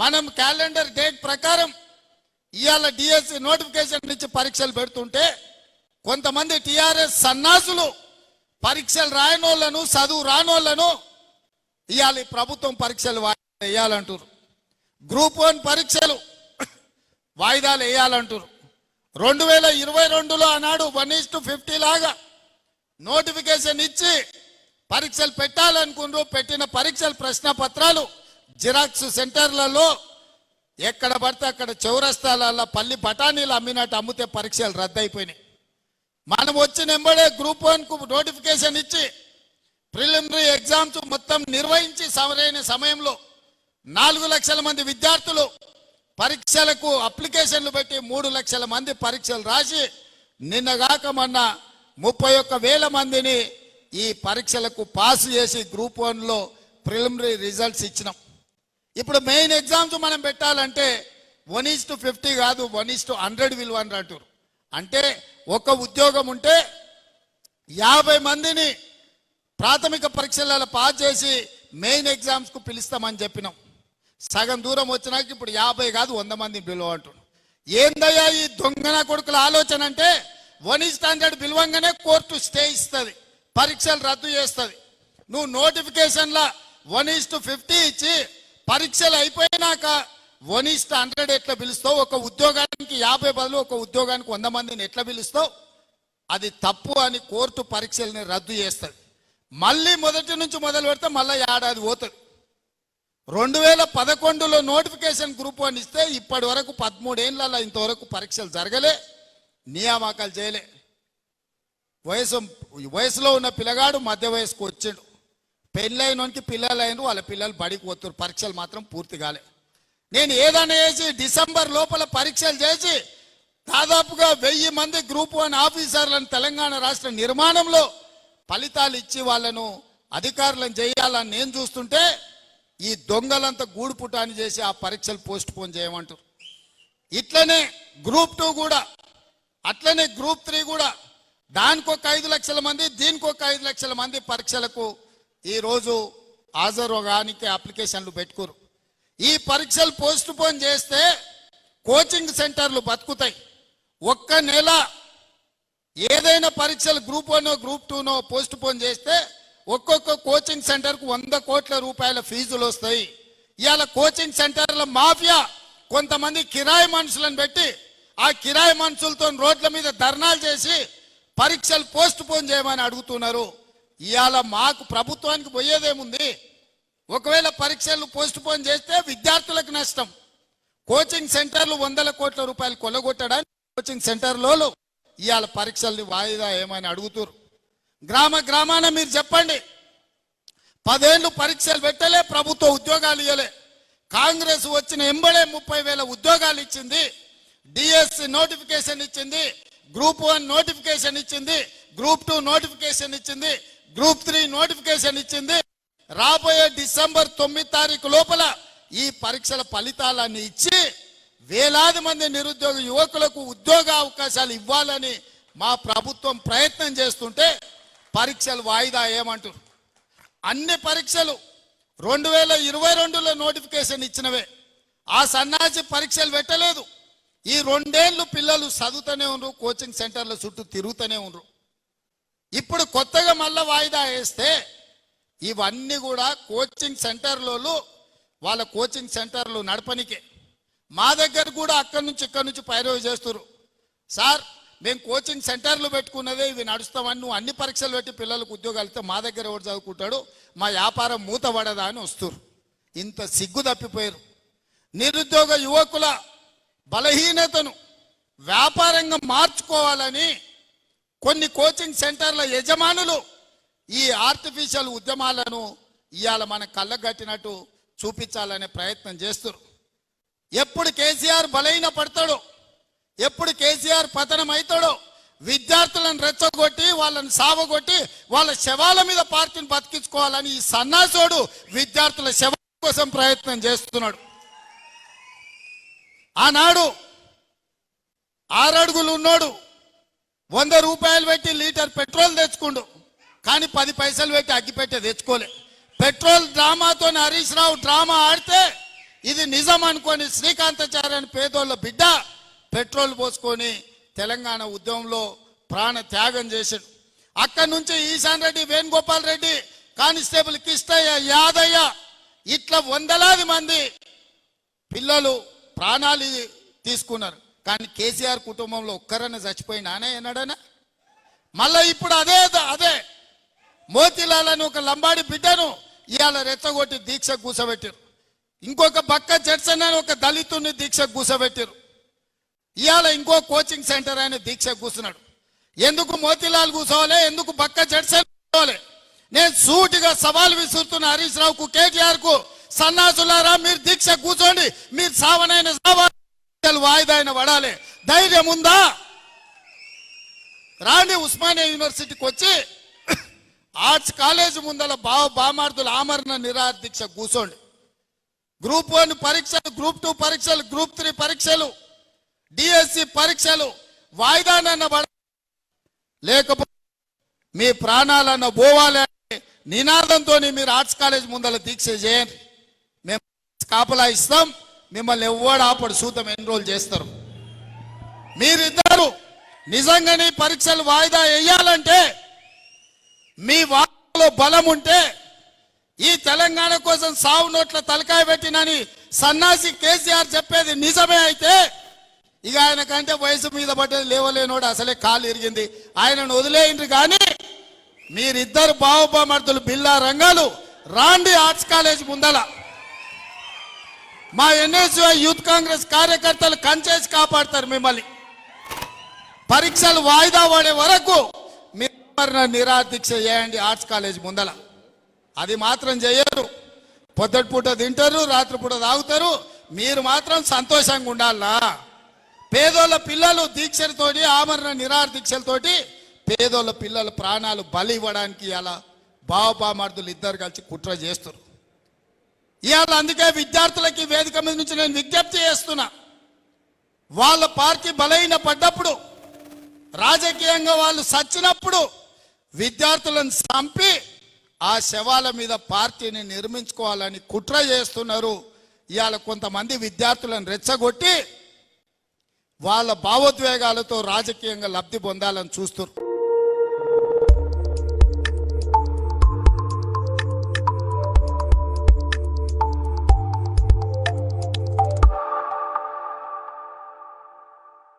మనం calendar date ప్రకారం ఇవాళ డిఎస్సి నోటిఫికేషన్ నుంచి పరీక్షలు పెడుతుంటే కొంతమంది టిఆర్ఎస్ సన్నాసులు పరీక్షలు రాయనోళ్ళను చదువు రానోళ్ళను ఇవాళ ప్రభుత్వం పరీక్షలు వాయిదా వేయాలంటారు గ్రూప్ వన్ పరీక్షలు వాయిదాలు వేయాలంటారు రెండు వేల ఇరవై రెండులో ఆనాడు వన్ ఈస్ టు ఫిఫ్టీ లాగా నోటిఫికేషన్ ఇచ్చి పరీక్షలు పెట్టాలనుకున్నారు పెట్టిన పరీక్షల ప్రశ్న పత్రాలు జిరాక్స్ సెంటర్లలో ఎక్కడ పడితే అక్కడ చౌరస్తాలలో పల్లి బఠానీలు అమ్మినట్టు అమ్మితే పరీక్షలు రద్దయిపోయినాయి. మనం వచ్చిన ఎంబడే గ్రూప్ వన్కు నోటిఫికేషన్ ఇచ్చి ప్రిలిమినరీ ఎగ్జామ్స్ మొత్తం నిర్వహించి సరైన సమయంలో నాలుగు లక్షల మంది విద్యార్థులు పరీక్షలకు అప్లికేషన్లు పెట్టి మూడు లక్షల మంది పరీక్షలు రాసి నిన్నగాక మొన్న ముప్పై ఒక్క వేల మందిని ఈ పరీక్షలకు పాస్ చేసి గ్రూప్ వన్లో ప్రిలిమినరీ రిజల్ట్స్ ఇచ్చినాం. ఇప్పుడు మెయిన్ ఎగ్జామ్స్ మనం పెట్టాలంటే వన్ ఈస్ టు ఫిఫ్టీ కాదు వన్ ఈస్ టు హండ్రెడ్ విలువ అని అంటారు అంటే ఒక ఉద్యోగం ఉంటే యాభై మందిని ప్రాథమిక పరీక్షలలో పాస్ చేసి మెయిన్ ఎగ్జామ్స్కు పిలుస్తామని చెప్పినాం. సగం దూరం వచ్చినాక ఇప్పుడు యాభై కాదు వంద మంది పిలువ అంటున్నాం ఏందయ్యా ఈ దొంగన కొడుకుల ఆలోచన అంటే వన్ స్టాండర్డ్ పిలవంగానే కోర్టు స్టే ఇస్తుంది పరీక్షలు రద్దు చేస్తుంది. నువ్వు నోటిఫికేషన్ల వన్ ఈస్ టు ఫిఫ్టీ ఇచ్చి పరీక్షలు అయిపోయినాక వనిష్ట హండ్రెడ్ ఎట్లా పిలుస్తావు? ఒక ఉద్యోగానికి యాభై బదులు ఒక ఉద్యోగానికి వంద మందిని ఎట్లా పిలుస్తావు? అది తప్పు అని కోర్టు పరీక్షల్ని రద్దు చేస్తుంది. మళ్ళీ మొదటి నుంచి మొదలు పెడితే మళ్ళీ ఏడాది పోతుంది. రెండు వేల పదకొండులో నోటిఫికేషన్ గ్రూప్ అని ఇస్తే ఇప్పటి వరకు పదమూడేళ్ళలో ఇంతవరకు పరీక్షలు జరగలే నియామకాలు చేయలే. వయసు వయసులో ఉన్న పిల్లగాడు మధ్య వయసుకు వచ్చిండు. పెళ్ళైనోనికి పిల్లలు అయిన వాళ్ళ పిల్లలు బడికి పోతున్నారు పరీక్షలు మాత్రం పూర్తి కాలే. నేను ఏదైనా చేసి డిసెంబర్ లోపల పరీక్షలు చేసి దాదాపుగా వెయ్యి మంది గ్రూప్ వన్ ఆఫీసర్లను తెలంగాణ రాష్ట్ర నిర్మాణంలో ఫలితాలు ఇచ్చి వాళ్ళను అధికారులను చేయాలని నేను చూస్తుంటే ఈ దొంగలంతా గూడుపుటాన్ని చేసి ఆ పరీక్షలు పోస్ట్ పోన్ చేయమంటారు. ఇట్లనే గ్రూప్ టూ కూడా అట్లనే గ్రూప్ త్రీ కూడా దానికి ఒక ఐదు లక్షల మంది దీనికి ఒక ఐదు లక్షల మంది పరీక్షలకు ఈరోజు హాజరుగానికి అప్లికేషన్లు పెట్టుకోరు. ఈ పరీక్షలు పోస్ట్ పోన్ చేస్తే కోచింగ్ సెంటర్లు బతుకుతాయి. ఒక్క నెల ఏదైనా పరీక్షలు గ్రూప్ వన్ గ్రూప్ టూనో పోస్ట్ పోన్ చేస్తే ఒక్కొక్క కోచింగ్ సెంటర్కు వంద కోట్ల రూపాయల ఫీజులు వస్తాయి. ఇవాళ కోచింగ్ సెంటర్ల మాఫియా కొంతమంది కిరాయి మనుషులను పెట్టి ఆ కిరాయి మనుషులతో రోడ్ల మీద ధర్నాలు చేసి పరీక్షలు పోస్ట్ పోన్ చేయమని అడుగుతున్నారు. ఇవాళ మాకు ప్రభుత్వానికి పోయేదేముంది? ఒకవేళ పరీక్షలు పోస్ట్ పోన్ చేస్తే విద్యార్థులకు నష్టం. కోచింగ్ సెంటర్లు వందల కోట్ల రూపాయలు కొల్లగొట్టడానికి కోచింగ్ సెంటర్లలో ఇవాళ పరీక్షల్ని వాయిదా ఏమని అడుగుతురు గ్రామ గ్రామాన మీరు చెప్పండి. పదేళ్ళు పరీక్షలు పెట్టలే ప్రభుత్వ ఉద్యోగాలు ఇవ్వలే కాంగ్రెస్ వచ్చిన ఎంబడే ముప్పై వేల ఉద్యోగాలు ఇచ్చింది. డిఎస్సి నోటిఫికేషన్ ఇచ్చింది. గ్రూప్ వన్ నోటిఫికేషన్ ఇచ్చింది. గ్రూప్ టూ నోటిఫికేషన్ ఇచ్చింది. గ్రూప్ త్రీ నోటిఫికేషన్ ఇచ్చింది. రాబోయే డిసెంబర్ తొమ్మిది తారీఖు లోపల ఈ పరీక్షల ఫలితాలన్నీ ఇచ్చి వేలాది మంది నిరుద్యోగ యువకులకు ఉద్యోగ అవకాశాలు ఇవ్వాలని మా ప్రభుత్వం ప్రయత్నం చేస్తుంటే పరీక్షలు వాయిదా ఏమంటారు అన్ని పరీక్షలు రెండు వేల ఇరవై రెండులో నోటిఫికేషన్ ఇచ్చినవే. ఆ సన్నాసి పరీక్షలు పెట్టలేదు. ఈ రెండేళ్ళు పిల్లలు చదువుతూనే ఉన్నారు కోచింగ్ సెంటర్ల చుట్టూ తిరుగుతూనే ఉన్నారు ఇప్పుడు కొత్తగా మళ్ళా వాయిదా వేస్తే ఇవన్నీ కూడా కోచింగ్ సెంటర్లలో వాళ్ళ కోచింగ్ సెంటర్లు నడపనికే. మా దగ్గర కూడా అక్కడి నుంచి ఇక్కడి నుంచి పైరవి చేస్తారు సార్ మేము కోచింగ్ సెంటర్లు పెట్టుకున్నదే ఇవి నడుస్తామని నువ్వు అన్ని పరీక్షలు పెట్టి పిల్లలకు ఉద్యోగాలు ఇస్తే మా దగ్గర ఎవరు చదువుకుంటాడు? మా వ్యాపారం మూత పడదా అని వస్తారు ఇంత సిగ్గు తప్పిపోయారు నిరుద్యోగ యువకుల బలహీనతను వ్యాపారంగా మార్చుకోవాలని కొన్ని కోచింగ్ సెంటర్ల యజమానులు ఈ ఆర్టిఫిషియల్ ఉద్యమాలను ఇవాళ మన కళ్ళగట్టినట్టు చూపించాలనే ప్రయత్నం చేస్తారు. ఎప్పుడు కేసీఆర్ బలహీన పడతాడో ఎప్పుడు కేసీఆర్ పతనం అవుతాడో విద్యార్థులను రెచ్చగొట్టి వాళ్ళని సావగొట్టి వాళ్ళ శవాల మీద పార్టీని బతికించుకోవాలని ఈ సన్నాసోడు విద్యార్థుల శవం కోసం ప్రయత్నం చేస్తున్నాడు. ఆనాడు ఆరడుగులు ఉన్నాడు వంద రూపాయలు పెట్టి లీటర్ పెట్రోల్ తెచ్చుకుండు. కానీ పది పైసలు పెట్టి అగ్గిపెట్టే తెచ్చుకోలే. పెట్రోల్ డ్రామాతో హరీష్ రావు డ్రామా ఆడితే ఇది నిజం అనుకొని శ్రీకాంతాచార్య అని పేదోళ్ళ బిడ్డ పెట్రోల్ పోసుకొని తెలంగాణ ఉద్యమంలో ప్రాణ త్యాగం చేశాడు. అక్కడి నుంచి ఈశాన్ రెడ్డి వేణుగోపాల్ రెడ్డి కానిస్టేబుల్ కిష్టయ్య యాదయ్య ఇట్లా వందలాది మంది పిల్లలు ప్రాణాలు తీసుకున్నారు. కానీ కేసీఆర్ కుటుంబంలో ఒక్కరన్నా చచ్చిపోయినానే ఎన్నడనా? మళ్ళా ఇప్పుడు అదే అదే. మోతీలాల్ అని ఒక లంబాడి బిడ్డను ఇవాళ రెచ్చగొట్టి దీక్ష కూసబెట్టారు. ఇంకొక బక్క జడ్సన్ అని ఒక దళితుని దీక్ష కూసబెట్టారు. ఇవాళ ఇంకో కోచింగ్ సెంటర్ ఆయన దీక్ష కూర్చున్నాడు ఎందుకు మోతీలాల్ కూర్చోవాలి ఎందుకు బక్క జడ్సన్ కూర్చోవాలి నేను సూటిగా సవాల్ విసురుతున్న హరీష్ రావుకు కేటీఆర్కు సన్నాసులారా మీరు దీక్ష కూర్చోండి మీరు సావనైన సావాలి? వాయిదా వాయిదాయిన పడాలి. ధైర్యం ఉందా? రాండి ఉస్మానియా యూనివర్సిటీకి వచ్చి ఆర్ట్స్ కాలేజ్ ముందల బావ బామార్దుల ఆమరణ నిరాదీక్ష దీక్ష కూర్చోండి గ్రూప్ వన్ పరీక్షలు గ్రూప్ టూ పరీక్షలు గ్రూప్ త్రీ పరీక్షలు డిఎస్సి పరీక్షలు వాయిదానన్న పడ లేకపోతే మీ ప్రాణాలన్న పోవాలి నినాదంతో మీరు ఆర్ట్స్ కాలేజ్ ముందల దీక్ష చేయండి. మేము కాపలా ఇస్తాం. మిమ్మల్ని ఎవ్వడు ఆపడు సూతం ఎన్రోల్ చేస్తారు? మీరిద్దరు నిజంగానే పరీక్షలు వాయిదా వేయాలంటే మీ వాళ్ళలో బలం ఉంటే ఈ తెలంగాణ కోసం సావు నోట్ల తలకాయ పెట్టినని సన్నాసి కేసీఆర్ చెప్పేది నిజమే అయితే ఇక ఆయన కంటే వయసు మీద పడ్డది లేవలేనోడు అసలే కాలు ఇరిగింది. ఆయనను వదిలేయండి కానీ మీరిద్దరు బావబామర్దులు బిల్లా రంగాలు రాండి ఆర్ట్స్ కాలేజ్ ముందల. మా ఎన్ఎస్యు యూత్ కాంగ్రెస్ కార్యకర్తలు కంచేసి కాపాడతారు మిమ్మల్ని. పరీక్షలు వాయిదా పడే వరకు మీరు నిరాదీక్ష చేయండి ఆర్ట్స్ కాలేజ్ ముందల. అది మాత్రం చేయరు. పొద్దుటిపూట తింటారు రాత్రిపూట తాగుతారు. మీరు మాత్రం సంతోషంగా ఉండాలా? పేదోళ్ళ పిల్లలు దీక్షలతోటి ఆమరణ నిరాహార దీక్షలతోటి పేదోళ్ళ పిల్లల ప్రాణాలు బలి ఇవ్వడానికి ఇలా బావబామర్దులు ఇద్దరు కలిసి కుట్ర చేస్తారు ఇవాళ అందుకే విద్యార్థులకి వేదిక మీద నుంచి నేను విజ్ఞప్తి చేస్తున్నా. వాళ్ళ పార్టీ బలహీన పడ్డప్పుడు రాజకీయంగా వాళ్ళు సచ్చినప్పుడు విద్యార్థులను చంపి ఆ శవాల మీద పార్టీని నిర్మించుకోవాలని కుట్ర చేస్తున్నారు. ఇవాళ కొంతమంది విద్యార్థులను రెచ్చగొట్టి వాళ్ళ భావోద్వేగాలతో రాజకీయంగా లబ్ధి పొందాలని చూస్తున్నారు.